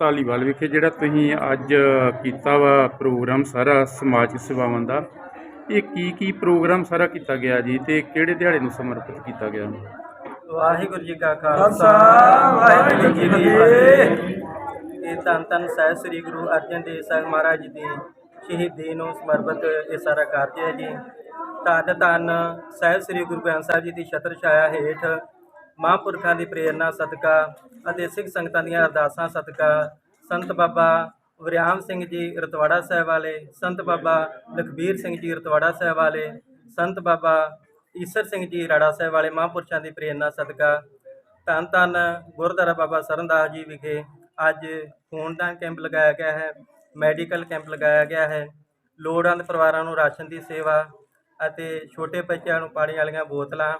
ਧਾਲੀਵਾਲ ਵਿਖੇ ਜਿਹੜਾ ਤੁਸੀਂ ਅੱਜ ਕੀਤਾ ਵਾ ਪ੍ਰੋਗਰਾਮ ਸਾਰਾ ਸਮਾਜ ਸੇਵਾਵਾਂ ਦਾ ਇਹ ਕੀ ਕੀ ਪ੍ਰੋਗਰਾਮ ਸਾਰਾ ਕੀਤਾ ਗਿਆ ਜੀ ਤੇ ਕਿਹੜੇ ਦਿਹਾੜੇ ਨੂੰ ਸਮਰਪਿਤ ਕੀਤਾ ਗਿਆ? ਵਾਹਿਗੁਰੂ ਜੀ ਕਾ ਖਾਲਸਾ ਵਾਹਿਗੁਰੂ ਜੀ ਕੀ ਫਤਿਹ। ਇਹ ਧੰਨ ਧੰਨ ਸਾਹਿਬ ਸ੍ਰੀ ਗੁਰੂ ਅਰਜਨ ਦੇਵ ਸਾਹਿਬ ਮਹਾਰਾਜ ਜੀ ਦੀ ਸ਼ਹੀਦੀ ਨੂੰ ਸਮਰਪਿਤ ਇਹ ਸਾਰਾ ਕਾਰਜ ਹੈ ਜੀ। ਧੰਨ ਧੰਨ ਸਾਹਿਬ ਸ੍ਰੀ ਗੁਰੂ ਗ੍ਰੰਥ ਸਾਹਿਬ ਜੀ ਦੀ ਛਤਰ ਛਾਇਆ ਹੇਠ ਮਹਾਂਪੁਰਖਾਂ ਦੀ ਪ੍ਰੇਰਣਾ, ਸਦਕਾ ਅਤੇ ਸਿੱਖ ਸੰਗਤਾਂ ਦੀਆਂ ਅਰਦਾਸਾਂ, ਸਦਕਾ। ਸੰਤ ਬਾਬਾ ਵਰਿਆਮ ਸਿੰਘ ਜੀ ਰਤਵਾੜਾ ਸਾਹਿਬ ਵਾਲੇ, ਸੰਤ ਬਾਬਾ ਲਖਬੀਰ ਸਿੰਘ ਜੀ ਰਤਵਾੜਾ ਸਾਹਿਬ ਵਾਲੇ, ਸੰਤ ਬਾਬਾ ਈਸਰ ਸਿੰਘ ਜੀ ਰਾੜਾ ਸਾਹਿਬ ਵਾਲੇ ਮਹਾਂਪੁਰਸ਼ਾਂ ਦੀ ਪ੍ਰੇਰਣਾ, ਸਦਕਾ। ਧੰਨ ਧੰਨ ਗੁਰਦੁਆਰਾ ਬਾਬਾ ਸਰਨਦਾਸ ਜੀ ਵਿਖੇ ਅੱਜ ਖੂਨਦਾਨ ਕੈਂਪ ਲਗਾਇਆ ਗਿਆ ਹੈ, ਮੈਡੀਕਲ ਕੈਂਪ ਲਗਾਇਆ ਗਿਆ ਹੈ। ਲੋੜਵੰਦ ਪਰਿਵਾਰਾਂ ਨੂੰ ਰਾਸ਼ਨ ਦੀ ਸੇਵਾ ਅਤੇ ਛੋਟੇ ਬੱਚਿਆਂ ਨੂੰ ਪਾਣੀ ਵਾਲੀਆਂ ਬੋਤਲਾਂ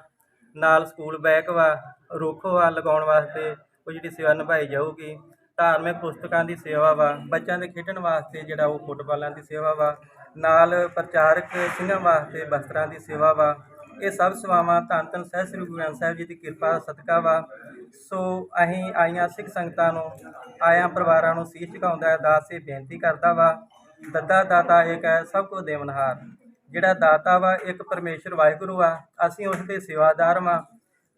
ਨਾਲ ਸਕੂਲ ਬੈਗ ਵਾ, ਰੁੱਖ ਵਾ ਲਗਾਉਣ ਵਾਸਤੇ ਉਹ ਜਿਹੜੀ ਸੇਵਾ ਨਿਭਾਈ ਜਾਊਗੀ। ਧਾਰਮਿਕ ਪੁਸਤਕਾਂ ਦੀ ਸੇਵਾ ਵਾ, ਬੱਚਿਆਂ ਦੇ ਖੇਡਣ ਵਾਸਤੇ ਜਿਹੜਾ ਉਹ ਫੁੱਟਬਾਲਾਂ ਦੀ ਸੇਵਾ ਵਾ, ਨਾਲ ਪ੍ਰਚਾਰਕ ਸਿੰਘਾਂ ਵਾਸਤੇ ਵਸਤਰਾਂ ਦੀ ਸੇਵਾ ਵਾ, ਇਹ ਸਭ ਸੇਵਾਵਾਂ ਧੰਨ ਧੰਨ ਸਹਿ ਸ੍ਰੀ ਗੁਰੂ ਗ੍ਰੰਥ ਸਾਹਿਬ ਜੀ ਦੀ ਕਿਰਪਾ ਸਦਕਾ ਵਾ। ਸੋ ਅਸੀਂ ਆਈਆਂ ਸਿੱਖ ਸੰਗਤਾਂ ਨੂੰ, ਆਇਆਂ ਪਰਿਵਾਰਾਂ ਨੂੰ ਸੀਸ ਝੁਕਾਉਂਦਾ, ਅਰਦਾਸ ਇਹ ਬੇਨਤੀ ਕਰਦਾ ਵਾ। ਦੱਦਾ ਦਾਤਾ ਇੱਕ ਹੈ, ਸਭ ਕੋ ਦੇਵਨਹਾਰ। ਜਿਹੜਾ ਦਾਤਾ ਵਾ, ਇੱਕ ਪਰਮੇਸ਼ਰ ਵਾਹਿਗੁਰੂ ਆ, ਅਸੀਂ ਉਸ ਦੇ ਸੇਵਾਦਾਰ ਵਾਂ।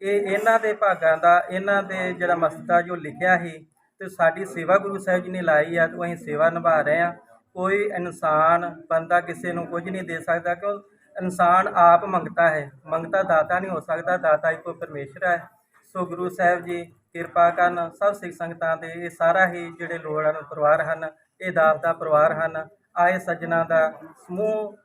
ਇਹ ਇਹਨਾਂ ਦੇ ਭਾਗਾਂ ਦਾ, ਇਹਨਾਂ ਦੇ ਜਿਹੜਾ ਮਸਤਾ ਜੋ ਲਿਖਿਆ ਸੀ, ਤੇ ਸਾਡੀ ਸੇਵਾ ਗੁਰੂ ਸਾਹਿਬ ਜੀ ਨੇ ਲਾਈ ਆ, ਤੇ ਅਸੀਂ ਸੇਵਾ ਨਿਭਾ ਰਹੇ ਆ। ਕੋਈ ਇਨਸਾਨ, ਬੰਦਾ ਕਿਸੇ ਨੂੰ ਕੁਝ ਨਹੀਂ ਦੇ ਸਕਦਾ, ਕਿਉਂ? ਇਨਸਾਨ ਆਪ ਮੰਗਤਾ ਹੈ। ਮੰਗਤਾ ਦਾਤਾ ਨਹੀਂ ਹੋ ਸਕਦਾ, ਦਾਤਾ ਇੱਕੋ ਪਰਮੇਸ਼ਰ ਹੈ। ਸੋ ਗੁਰੂ ਸਾਹਿਬ ਜੀ, ਕਿਰਪਾ ਕਰਨ, ਸਭ ਸਿੱਖ ਸੰਗਤਾਂ ਦੇ, ਇਹ ਸਾਰਾ ਹੀ ਜਿਹੜੇ ਲੋੜਾਂ ਪਰਿਵਾਰ ਹਨ, ਇਹ ਦਾਸ ਦਾ ਪਰਿਵਾਰ ਹਨ। ਆਏ ਸੱਜਣਾ ਦਾ ਸਮੂਹ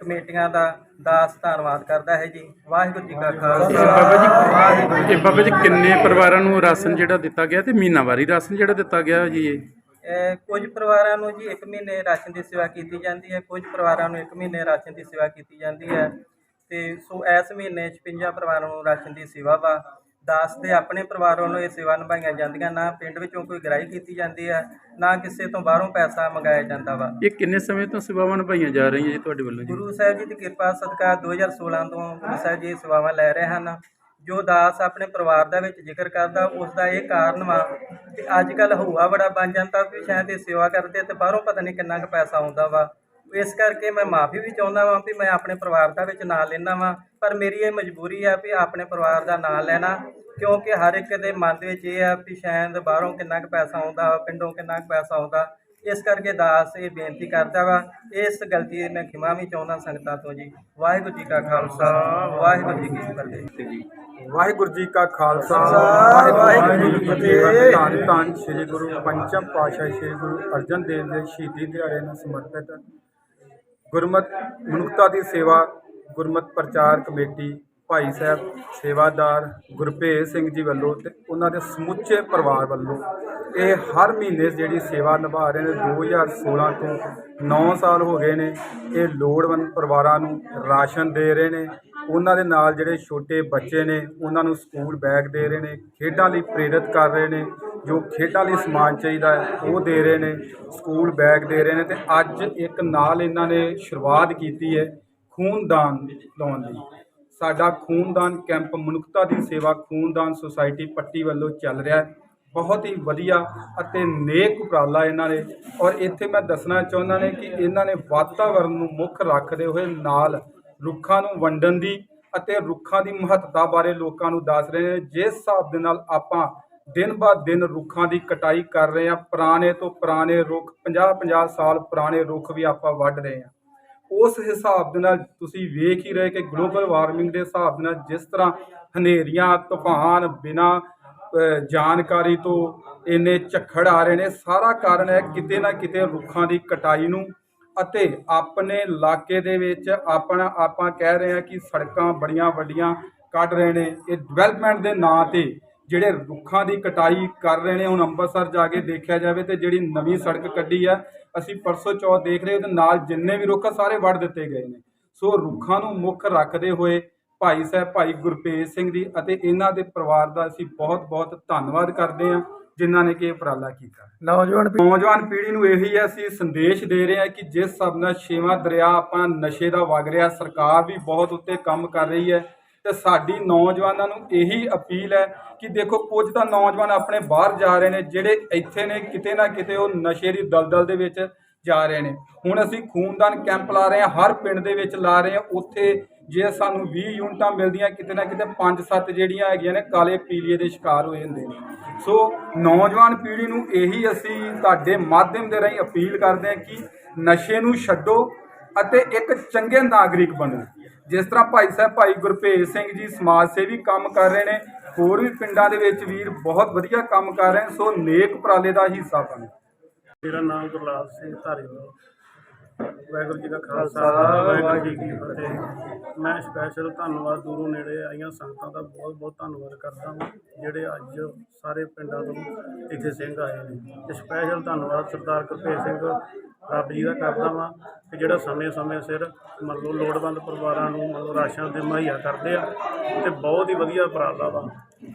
ਕਮੇਟੀਆਂ ਦਾ ਦਾਸ ਧੰਨਵਾਦ ਕਰਦਾ ਹੈ ਜੀ। ਵਾਹਿਗੁਰੂ ਜੀ ਕਾ ਖਾਲਸਾ। ਬਾਬਾ ਜੀ ਇਹ ਬਾਬਾ ਜੀ ਕਿੰਨੇ ਪਰਿਵਾਰਾਂ ਨੂੰ ਰਾਸ਼ਨ ਜਿਹੜਾ ਦਿੱਤਾ ਗਿਆ ਤੇ ਮਹੀਨਾਵਾਰੀ ਰਾਸ਼ਨ ਜਿਹੜਾ ਦਿੱਤਾ ਗਿਆ ਜੀ ਇਹ? ਇਹ ਕੁਝ ਪਰਿਵਾਰਾਂ ਨੂੰ ਜੀ 1 ਮਹੀਨੇ ਰਾਸ਼ਨ ਦੀ ਸੇਵਾ ਕੀਤੀ ਜਾਂਦੀ ਹੈ ਕੁਝ ਪਰਿਵਾਰਾਂ ਨੂੰ 1 ਮਹੀਨੇ ਰਾਸ਼ਨ ਦੀ ਸੇਵਾ ਕੀਤੀ ਜਾਂਦੀ ਹੈ ਤੇ ਸੋ ਇਸ ਮਹੀਨੇ 56 ਪਰਿਵਾਰਾਂ ਨੂੰ ਰਾਸ਼ਨ ਦੀ ਸੇਵਾ ਵਾ। 10 ਦੇ ਆਪਣੇ ਪਰਿਵਾਰ ਵੱਲੋਂ ਇਹ ਸੇਵਾ ਨਿਭਾਈਆਂ ਜਾਂਦੀਆਂ ਨਾ ਪਿੰਡ ਵਿੱਚੋਂ ਕੋਈ ਗ੍ਰਾਹੀ ਕੀਤੀ ਜਾਂਦੀ ਹੈ ਨਾ ਕਿਸੇ ਤੋਂ ਬਾਹਰੋਂ ਪੈਸਾ ਮੰਗਾਇਆ ਜਾਂਦਾ ਵਾ। ਇਹ ਕਿੰਨੇ ਸਮੇਂ ਤੋਂ ਸੇਵਾਵਾਂ ਨਿਭਾਈਆਂ ਜਾ ਰਹੀਆਂ ਜੀ ਤੁਹਾਡੇ ਵੱਲੋਂ ਜੀ? ਗੁਰੂ ਸਾਹਿਬ ਜੀ ਦੀ ਕਿਰਪਾ ਸਦਕਾ 2016 ਤੋਂ ਗੁਰੂ ਸਾਹਿਬ ਜੀ ਇਹ ਸੇਵਾਵਾਂ ਲੈ ਰਹੇ ਹਨ। ਜੋ ਦਾਸ ਆਪਣੇ ਪਰਿਵਾਰ ਦਾ ਵਿੱਚ ਜ਼ਿਕਰ ਕਰਦਾ ਉਸ ਦਾ ਇਹ ਕਾਰਨ ਵਾ ਕਿ ਅੱਜ ਕੱਲ ਹਊਆ ਬੜਾ ਬਣ ਜਾਂਦਾ ਵੀ ਸ਼ਾਇਦ ਇਹ ਸੇਵਾ ਕਰਦੇ ਤੇ ਬਾਹਰੋਂ ਪਤਾ ਨਹੀਂ ਕਿੰਨਾ ਕੁ ਪੈਸਾ ਆਉਂਦਾ ਵਾ। ਇਸ ਕਰਕੇ ਮੈਂ ਮਾਫੀ ਵੀ ਚਾਹੁੰਦਾ ਵਾਂ ਵੀ ਮੈਂ ਆਪਣੇ ਪਰਿਵਾਰ ਦਾ ਵਿੱਚ ਨਾਂ ਲੈਂਦਾ ਵਾਂ ਪਰ ਮੇਰੀ ਇਹ ਮਜਬੂਰੀ ਆ ਵੀ ਆਪਣੇ ਪਰਿਵਾਰ ਦਾ ਨਾਂ ਲੈਣਾ ਕਿਉਂਕਿ ਹਰ ਇੱਕ ਦੇ ਮਨ ਦੇ ਵਿੱਚ ਇਹ ਆ ਵੀ ਸ਼ਾਇਦ ਬਾਹਰੋਂ ਕਿੰਨਾ ਕੁ ਪੈਸਾ ਆਉਂਦਾ ਪਿੰਡੋਂ ਕਿੰਨਾ ਕੁ ਪੈਸਾ ਆਉਂਦਾ ਇਸ ਕਰਕੇ ਦਾਸ ਇਹ ਬੇਨਤੀ ਕਰਦਾ ਵਾ ਇਸ ਗਲਤੀ ਦੀ ਮੈਂ ਖਿਮਾ ਵੀ ਚਾਹੁੰਦਾ ਸੰਗਤਾਂ ਤੋਂ ਜੀ। ਵਾਹਿਗੁਰੂ ਜੀ ਕਾ ਖਾਲਸਾ ਵਾਹਿਗੁਰੂ ਜੀ ਕੀ ਫਤਿਹ। ਜੀ ਵਾਹਿਗੁਰੂ ਜੀ ਕਾ ਖਾਲਸਾ ਵਾਹਿਗੁਰੂ ਜੀ ਕੀ ਫਤਿਹ। ਧੰਨ ਧੰਨ ਸ੍ਰੀ ਗੁਰੂ ਪੰਚਮ ਪਾਤਸ਼ਾਹ ਸ੍ਰੀ ਗੁਰੂ ਅਰਜਨ ਦੇਵ ਦੇ ਸ਼ਹੀਦੀ ਦਿਹਾੜੇ ਨੂੰ ਸਮਰਪਿਤ ਗੁਰਮਤ, ਮਨੁੱਖਤਾ ਦੀ ਸੇਵਾ, ਗੁਰਮਤ ਪ੍ਰਚਾਰ ਕਮੇਟੀ, ਭਾਈ ਸਾਹਿਬ ਸੇਵਾਦਾਰ ਗੁਰਭੇਜ ਸਿੰਘ ਜੀ ਵੱਲੋਂ ਤੇ ਉਹਨਾਂ ਦੇ ਸਮੁੱਚੇ ਪਰਿਵਾਰ ਵੱਲੋਂ ਇਹ ਹਰ ਮਹੀਨੇ ਜਿਹੜੀ ਸੇਵਾ ਨਿਭਾ ਰਹੇ ਨੇ 2016 ਤੋਂ 9 ਸਾਲ ਹੋ ਗਏ ਨੇ, ਇਹ ਲੋੜਵੰਦ ਪਰਿਵਾਰਾਂ ਨੂੰ ਰਾਸ਼ਨ ਦੇ ਰਹੇ ਨੇ, ਉਹਨਾਂ ਦੇ ਨਾਲ ਜਿਹੜੇ ਛੋਟੇ ਬੱਚੇ ਨੇ, ਉਹਨਾਂ ਨੂੰ ਸਕੂਲ ਬੈਗ ਦੇ ਰਹੇ ਨੇ, ਖੇਡਾਂ ਲਈ ਪ੍ਰੇਰਿਤ ਕਰ ਰਹੇ ਨੇ ਜੋ ਖੇਡਾਂ ਲਈ ਸਮਾਨ ਚਾਹੀਦਾ ਹੈ, ਉਹ ਦੇ ਰਹੇ ਨੇ, ਸਕੂਲ ਬੈਗ ਦੇ ਰਹੇ ਨੇ ਤੇ ਅੱਜ ਇੱਕ ਨਾਲ ਇਹਨਾਂ ਨੇ ਸ਼ੁਰੂਆਤ ਕੀਤੀ ਹੈ ਖੂਨਦਾਨ ਲਾਉਣ ਦੀ। ਸਾਡਾ ਖੂਨਦਾਨ ਕੈਂਪ ਮਨੁੱਖਤਾ ਦੀ ਸੇਵਾ ਖੂਨਦਾਨ ਸੁਸਾਇਟੀ ਪੱਟੀ ਵੱਲੋਂ ਚੱਲ ਰਿਹਾ ਹੈ। ਬਹੁਤ ਹੀ ਵਧੀਆ ਅਤੇ ਨੇਕ ਉਪਰਾਲਾ ਇਹਨਾਂ ਨੇ ਔਰ ਇੱਥੇ ਮੈਂ ਦੱਸਣਾ ਚਾਹੁੰਦਾ ਨੇ ਕਿ ਇਹਨਾਂ ਨੇ ਵਾਤਾਵਰਣ ਨੂੰ ਮੁੱਖ ਰੱਖਦੇ ਹੋਏ ਨਾਲ ਰੁੱਖਾਂ ਨੂੰ ਵੰਡਣ ਦੀ ਅਤੇ ਰੁੱਖਾਂ ਦੀ ਮਹੱਤਤਾ ਬਾਰੇ ਲੋਕਾਂ ਨੂੰ ਦੱਸ ਰਹੇ ਨੇ। ਜਿਸ ਹਿਸਾਬ ਦੇ ਨਾਲ ਆਪਾਂ ਦਿਨ ਬਾ ਦਿਨ ਰੁੱਖਾਂ ਦੀ ਕਟਾਈ ਕਰ ਰਹੇ ਹਾਂ। ਪੁਰਾਣੇ ਤੋਂ ਪੁਰਾਣੇ ਰੁੱਖ 50-50 ਸਾਲ ਪੁਰਾਣੇ ਰੁੱਖ ਵੀ ਆਪਾਂ ਵੱਢ ਰਹੇ ਹਾਂ। ਉਸ ਹਿਸਾਬ ਦੇ ਨਾਲ ਤੁਸੀਂ ਵੇਖ ਹੀ ਰਹੇ ਕਿ ਗਲੋਬਲ ਵਾਰਮਿੰਗ ਦੇ ਹਿਸਾਬ ਦੇ ਨਾਲ ਜਿਸ ਤਰ੍ਹਾਂ ਹਨੇਰੀਆਂ, ਤੂਫਾਨ ਬਿਨਾ ਜਾਣਕਾਰੀ ਤੋਂ ਇੰਨੇ ਝੱਖੜ ਆ ਰਹੇ ਨੇ, ਸਾਰਾ ਕਾਰਨ ਹੈ ਕਿਤੇ ਨਾ ਕਿਤੇ ਰੁੱਖਾਂ ਦੀ ਕਟਾਈ ਨੂੰ ਅਤੇ ਆਪਣੇ ਇਲਾਕੇ ਦੇ ਵਿੱਚ ਆਪਣਾ ਆਪਾਂ ਕਹਿ ਰਹੇ ਹਾਂ ਕਿ ਸੜਕਾਂ ਬੜੀਆਂ ਵੱਡੀਆਂ ਕੱਢ ਰਹੇ ਨੇ। ਇਹ ਡਿਵੈਲਪਮੈਂਟ ਦੇ ਨਾਂ ਤੇ ਜਿਹੜੇ ਰੁੱਖਾਂ ਦੀ ਕਟਾਈ ਕਰ ਰਹੇ ਨੇ ਹੁਣ ਅੰਮ੍ਰਿਤਸਰ ਜਾ ਕੇ ਦੇਖਿਆ ਜਾਵੇ ਤੇ ਜਿਹੜੀ ਨਵੀਂ ਸੜਕ ਕੱਢੀ ਆ ਅਸੀਂ ਪਰਸੋਂ ਚੌਥ ਦੇਖ ਰਹੇ ਉਹਦੇ ਨਾਲ ਜਿੰਨੇ ਵੀ ਰੁੱਖ ਸਾਰੇ ਵੱਢ ਦਿੱਤੇ ਗਏ ਨੇ। ਸੋ ਰੁੱਖਾਂ ਨੂੰ ਮੁੱਖ ਰੱਖਦੇ ਹੋਏ ਭਾਈ ਸਾਹਿਬ ਭਾਈ ਗੁਰਪ੍ਰੀਤ ਸਿੰਘ ਜੀ ਅਤੇ ਇਹਨਾਂ ਦੇ ਪਰਿਵਾਰ ਦਾ ਅਸੀਂ ਬਹੁਤ ਬਹੁਤ ਧੰਨਵਾਦ ਕਰਦੇ ਹਾਂ ਜਿਨ੍ਹਾਂ ਨੇ ਕਿ ਇਹ ਉਪਰਾਲਾ ਕੀਤਾ। ਨੌਜਵਾਨ ਨੌਜਵਾਨ ਪੀੜ੍ਹੀ ਨੂੰ ਇਹੀ ਅਸੀਂ ਸੰਦੇਸ਼ ਦੇ ਰਹੇ ਹਾਂ ਕਿ ਜਿਸ ਹਿਸਾਬ ਨਾਲ ਛੇਵਾਂ ਦਰਿਆ ਆਪਾਂ ਨਸ਼ੇ ਦਾ ਵਗ ਰਿਹਾ ਸਰਕਾਰ ਵੀ ਬਹੁਤ ਉੱਤੇ ਕੰਮ ਕਰ ਰਹੀ ਹੈ ਤੇ ਸਾਡੀ ਨੌਜਵਾਨਾਂ ਨੂੰ ਇਹੀ ਅਪੀਲ ਹੈ ਕਿ ਦੇਖੋ ਕੁਝ ਤਾਂ ਨੌਜਵਾਨ ਆਪਣੇ ਬਾਹਰ ਜਾ ਰਹੇ ਨੇ, ਜਿਹੜੇ ਇੱਥੇ ਨੇ, ਕਿਤੇ ਨਾ ਕਿਤੇ ਉਹ ਨਸ਼ੇ ਦੀ ਦਲਦਲ ਦੇ ਵਿੱਚ ਜਾ ਰਹੇ ਨੇ। ਹੁਣ ਅਸੀਂ ਖੂਨਦਾਨ ਕੈਂਪ ਲਾ ਰਹੇ ਹਾਂ, ਹਰ ਪਿੰਡ ਦੇ ਵਿੱਚ ਲਾ ਰਹੇ ਹਾਂ। ਉੱਥੇ ਜੇ ਸਾਨੂੰ 20 ਯੂਨਿਟਾਂ ਮਿਲਦੀਆਂ, ਕਿਤੇ ਨਾ ਕਿਤੇ 5-7 ਜਿਹੜੀਆਂ ਹੈਗੀਆਂ ਨੇ, ਕਾਲੇ ਪੀਲੀਏ ਦੇ ਸ਼ਿਕਾਰ ਹੋਏ ਹੁੰਦੇ ਨੇ। ਸੋ ਨੌਜਵਾਨ ਪੀੜ੍ਹੀ ਨੂੰ ਇਹੀ ਅਸੀਂ ਤੁਹਾਡੇ ਮਾਧਿਅਮ ਦੇ ਰਾਹੀਂ ਅਪੀਲ ਕਰਦੇ ਹਾਂ ਕਿ ਨਸ਼ੇ ਨੂੰ ਛੱਡੋ ਅਤੇ ਇੱਕ ਚੰਗੇ ਨਾਗਰਿਕ ਬਣੋ। ਜਿਸ ਤਰ੍ਹਾਂ ਭਾਈ ਸਾਹਿਬ ਭਾਈ ਗੁਰਭੇਜ ਸਿੰਘ ਜੀ ਸਮਾਜ ਸੇਵੀ ਕੰਮ ਕਰ ਰਹੇ ਨੇ, ਹੋਰ ਵੀ ਪਿੰਡਾਂ ਦੇ ਵਿੱਚ ਵੀਰ ਬਹੁਤ ਵਧੀਆ ਕੰਮ ਕਰ ਰਹੇ ਸੋ ਨੇਕ ਉਪਰਾਲੇ ਦਾ ਹਿੱਸਾ ਬਣੋ। ਮੇਰਾ ਨਾਮ ਗੁਰਲਾਲ ਸਿੰਘ ਧਾਰੀਵਾਲ। ਵਾਹਿਗੁਰੂ ਜੀ ਦਾ ਖਾਲਸਾ ਵਾਹਿਗੁਰੂ ਜੀ ਕੀ ਫਤਿਹ। ਮੈਂ ਸਪੈਸ਼ਲ ਧੰਨਵਾਦ ਦੂਰੋਂ ਨੇੜੇ ਆਈਆਂ ਸੰਗਤਾਂ ਦਾ ਬਹੁਤ ਬਹੁਤ ਧੰਨਵਾਦ ਕਰਦਾ ਹਾਂ ਜਿਹੜੇ ਅੱਜ ਸਾਰੇ ਪਿੰਡਾਂ ਤੋਂ ਇੱਥੇ ਸਿੰਘ ਆਏ ਨੇ। ਤੇ ਸਪੈਸ਼ਲ ਧੰਨਵਾਦ ਸਰਦਾਰ ਗੁਰਭੇਜ ਸਿੰਘ ਰੱਬ ਜੀ ਦਾ ਕਰਦਾ ਵਾਂ ਕਿ ਜਿਹੜਾ ਸਮੇਂ-ਸਮੇਂ ਸਿਰ ਮੰਨ ਲਓ ਲੋੜਵੰਦ ਪਰਿਵਾਰਾਂ ਨੂੰ ਮੰਨ ਲਓ ਰਾਸ਼ਨ ਦੇ ਮੁਹੱਈਆ ਕਰਦੇ ਆ ਤੇ ਬਹੁਤ ਹੀ ਵਧੀਆ ਉਪਰਾਲਾ ਵਾ।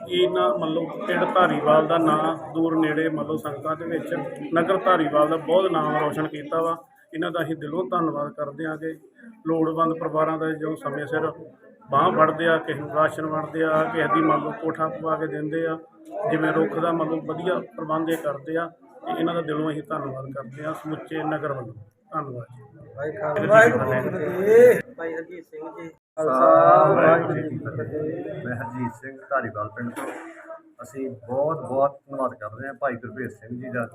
ਇਹਨਾਂ ਮੰਨ ਲਓ ਪਿੰਡ ਧਾਰੀਵਾਲ ਦਾ ਨਾਂ ਦੂਰ ਨੇੜੇ ਮੰਨ ਲਓ ਸੰਗਤਾਂ ਦੇ ਵਿੱਚ ਨਗਰ ਧਾਰੀਵਾਲ ਦਾ ਬਹੁਤ ਨਾਮ ਰੌਸ਼ਨ ਕੀਤਾ ਵਾ ਇਹਨਾਂ ਦਾ ਅਸੀਂ ਦਿਲੋਂ ਧੰਨਵਾਦ ਕਰਦੇ ਹਾਂ ਕਿ ਲੋੜਵੰਦ ਪਰਿਵਾਰਾਂ ਦਾ ਜੋ ਸਮੇਂ ਸਿਰ ਬਾਂਹ ਵੜਦੇ ਆ, ਕਿਸੇ ਨੂੰ ਰਾਸ਼ਨ ਵੰਡਦੇ ਆ, ਕਿਸੇ ਦੀ ਮੰਨ ਲਓ ਕੋਠਾ ਪਵਾ ਕੇ ਦਿੰਦੇ ਆ, ਜਿਵੇਂ ਰੁੱਖ ਦਾ ਮੰਨ ਵਧੀਆ ਪ੍ਰਬੰਧ ਇਹ ਕਰਦੇ ਆ, ਤੇ ਇਹਨਾਂ ਦਾ ਦਿਲੋਂ ਅਸੀਂ ਧੰਨਵਾਦ ਕਰਦੇ ਆ ਸਮੁੱਚੇ ਨਗਰ ਵੱਲੋਂ। ਧੰਨਵਾਦ ਜੀ। ਭਾਈ ਹਰਜੀਤ ਸਿੰਘ ਜੀ ਮੈਂ ਹਰਜੀਤ ਸਿੰਘ ਧਾਰੀਵਾਲ ਪਿੰਡ ਤੋਂ। ਅਸੀਂ ਬਹੁਤ ਬਹੁਤ ਧੰਨਵਾਦ ਕਰਦੇ ਹਾਂ ਭਾਈ ਗੁਰਭੇਜ ਸਿੰਘ ਜੀ ਦਾ।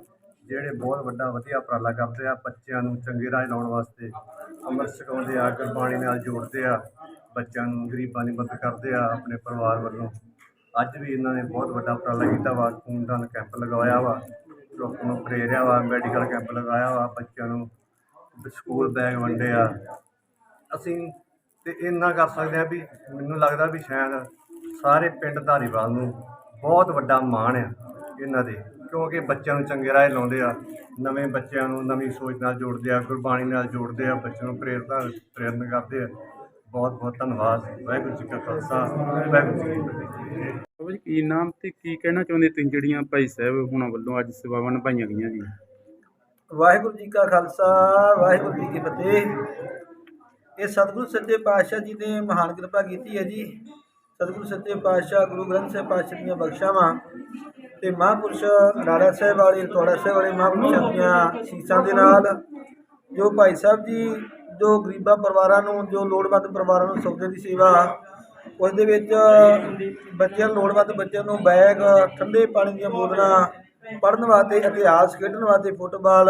ਜਿਹੜੇ ਬਹੁਤ ਵੱਡਾ ਵਧੀਆ ਉਪਰਾਲਾ ਕਰਦੇ ਆ, ਬੱਚਿਆਂ ਨੂੰ ਚੰਗੇ ਰਾਹ ਲਾਉਣ ਵਾਸਤੇ। ਅੰਮ੍ਰਿਤ ਛਕਾਉਂਦੇ ਆ ਗੁਰਬਾਣੀ ਨਾਲ ਜੋੜਦੇ ਆ, ਬੱਚਿਆਂ ਨੂੰ, ਗਰੀਬਾਂ ਦੀ ਮਦਦ ਕਰਦੇ ਆ, ਆਪਣੇ ਪਰਿਵਾਰ ਵੱਲੋਂ। ਅੱਜ ਵੀ ਇਹਨਾਂ ਨੇ ਬਹੁਤ ਵੱਡਾ ਉਪਰਾਲਾ ਕੀਤਾ ਵਾ, ਖੂਨਦਾਨ ਕੈਂਪ ਲਗਾਇਆ ਵਾ, ਲੋਕਾਂ ਨੂੰ ਪ੍ਰੇਰਿਆ ਵਾ, ਮੈਡੀਕਲ ਕੈਂਪ ਲਗਾਇਆ ਵਾ, ਬੱਚਿਆਂ ਨੂੰ ਸਕੂਲ ਬੈਗ ਵੰਡੇ ਆ। ਅਸੀਂ ਤੇ ਇੰਨਾ ਕਰ ਸਕਦੇ ਆ ਵੀ ਮੈਨੂੰ ਲੱਗਦਾ ਵੀ ਸ਼ਾਇਦ ਸਾਰੇ ਪਿੰਡ ਧਾਰੀਵਾਲ ਨੂੰ ਬਹੁਤ ਵੱਡਾ ਮਾਣ ਆ ਇਹਨਾਂ ਦੇ। ਕਿਉਂਕਿ ਬੱਚਿਆਂ ਨੂੰ ਚੰਗੇ ਰਾਹ ਲਾਉਂਦੇ ਆ ਨਵੇਂ ਬੱਚਿਆਂ ਨੂੰ ਨਵੀਂ ਸੋਚ ਨਾਲ ਜੋੜਦੇ ਆ ਗੁਰਬਾਣੀ ਨਾਲ ਜੋੜਦੇ ਆ ਬੱਚਿਆਂ ਨੂੰ ਪ੍ਰੇਰਨਾ ਪ੍ਰੇਰਨ ਕਰਦੇ ਆ। ਬਹੁਤ ਬਹੁਤ ਧੰਨਵਾਦ। ਵਾਹਿਗੁਰੂ ਜੀ ਕਾ ਖਾਲਸਾ ਵਾਹਿਗੁਰੂ ਜੀ ਕੀ ਫਤਿਹ। ਬਾਬਾ ਜੀ ਕੀ ਨਾਮ ਤੇ ਕੀ ਕਹਿਣਾ ਚਾਹੁੰਦੇ ਤੁਸੀਂ ਜਿਹੜੀਆਂ ਭਾਈ ਸਾਹਿਬ ਹੁਣਾਂ ਵੱਲੋਂ ਅੱਜ ਸੇਵਾਵਾਂ ਨਿਭਾਈਆਂ ਗਈਆਂ ਜੀ? ਵਾਹਿਗੁਰੂ ਜੀ ਕਾ ਖਾਲਸਾ ਵਾਹਿਗੁਰੂ ਜੀ ਕੀ ਫਤਿਹ। ਇਹ ਸਤਿਗੁਰੂ ਸੱਚੇ ਪਾਤਸ਼ਾਹ ਜੀ ਨੇ ਮਹਾਨ ਕਿਰਪਾ ਕੀਤੀ ਹੈ ਜੀ। ਸਤਿਗੁਰੂ ਸੱਚੇ ਪਾਤਸ਼ਾਹ, ਗੁਰੂ ਗ੍ਰੰਥ ਸਾਹਿਬ ਪਾਤਸ਼ਾਹ ਦੀਆਂ ਬਖਸ਼ਾਵਾਂ ਤੇ ਮਹਾਂਪੁਰਸ਼ ਰਾੜਾ ਸਾਹਿਬ ਵਾਲੇ ਤੋੜਾ ਸਾਹਿਬ ਵਾਲੇ ਮਹਾਂਪੁਰਸ਼ਾਂ ਦੀਆਂ ਸੀਸਾਂ ਦੇ ਨਾਲ ਜੋ ਭਾਈ ਸਾਹਿਬ ਜੀ, ਜੋ ਗਰੀਬਾਂ ਪਰਿਵਾਰਾਂ ਨੂੰ, ਜੋ ਲੋੜਵੰਦ ਪਰਿਵਾਰਾਂ ਨੂੰ ਸੌਦੇ ਦੀ ਸੇਵਾ ਉਸ ਦੇ ਵਿੱਚ ਬੱਚਿਆਂ ਨੂੰ ਲੋੜਵੰਦ ਬੱਚਿਆਂ ਨੂੰ ਬੈਗ, ਠੰਡੇ ਪਾਣੀ ਦੀਆਂ ਬੋਤਲਾਂ, ਪੜ੍ਹਨ ਵਾਸਤੇ, ਇਤਿਹਾਸ ਖੇਡਣ ਵਾਸਤੇ ਫੁੱਟਬਾਲ,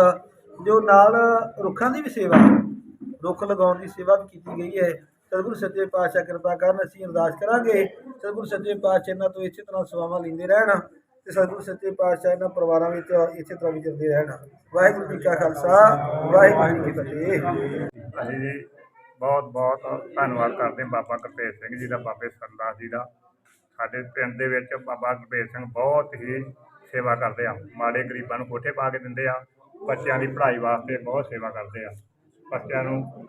ਜੋ ਨਾਲ ਰੁੱਖਾਂ ਦੀ ਵੀ ਸੇਵਾ, ਰੁੱਖ ਲਗਾਉਣ ਦੀ ਸੇਵਾ ਵੀ ਕੀਤੀ ਗਈ ਹੈ। ਸਤਿਗੁਰੂ ਸੱਚੇ ਪਾਤਸ਼ਾਹ ਕਿਰਪਾ ਕਰਨ, ਅਸੀਂ ਅਰਦਾਸ ਕਰਾਂਗੇ। ਸਤਿਗੁਰੂ ਸੱਚੇ ਪਾਤਸ਼ਾਹ ਇਹਨਾਂ ਤੋਂ ਇਸੇ ਤਰ੍ਹਾਂ ਸੇਵਾਵਾਂ ਲੈਂਦੇ ਰਹਿਣ ਤੇ ਸਤਿਗੁਰੂ ਸੱਚੇ ਪਾਤਸ਼ਾਹ ਇਹਨਾਂ ਪਰਿਵਾਰਾਂ ਵਿੱਚ ਇਸੇ ਤਰ੍ਹਾਂ ਵਿਚਰਦੇ ਰਹਿਣ। ਵਾਹਿਗੁਰੂ ਜੀ ਕਾ ਖਾਲਸਾ, ਵਾਹਿਗੁਰੂ ਜੀ ਕੀ ਫਤਿਹ। ਅਸੀਂ ਬਹੁਤ ਬਹੁਤ ਧੰਨਵਾਦ ਕਰਦੇ ਹਾਂ ਬਾਬਾ ਗੁਰਭੇਜ ਸਿੰਘ ਜੀ ਦਾ, ਬਾਬੇ ਸਰਦਾਰ ਜੀ ਦਾ। ਸਾਡੇ ਪਿੰਡ ਦੇ ਵਿੱਚ ਬਾਬਾ ਗੁਰਭੇਜ ਸਿੰਘ ਬਹੁਤ ਹੀ ਸੇਵਾ ਕਰਦੇ ਆ। ਮਾੜੇ ਗਰੀਬਾਂ ਨੂੰ ਕੋਠੇ ਪਾ ਕੇ ਦਿੰਦੇ ਆ। ਬੱਚਿਆਂ ਦੀ ਪੜ੍ਹਾਈ ਵਾਸਤੇ ਬਹੁਤ ਸੇਵਾ ਕਰਦੇ ਆ। ਬੱਚਿਆਂ ਨੂੰ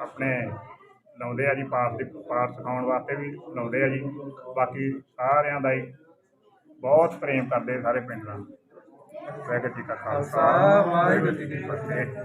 ਆਪਣੇ ਲਾਉਂਦੇ ਆ ਜੀ ਪਾਠ ਦੀ ਪਾਠ ਸਿਖਾਉਣ ਵਾਸਤੇ ਵੀ ਲਾਉਂਦੇ ਆ ਜੀ। ਬਾਕੀ ਸਾਰਿਆਂ ਦਾ ਹੀ ਬਹੁਤ ਪ੍ਰੇਮ ਕਰਦੇ ਸਾਰੇ ਪਿੰਡ ਨਾਲ ਵਾਹਿਗੁਰੂ ਜੀ ਕਾ ਖਾਲਸਾ ਵਾਹਿਗੁਰੂ ਜੀ ਕੀ ਫਤਿਹ।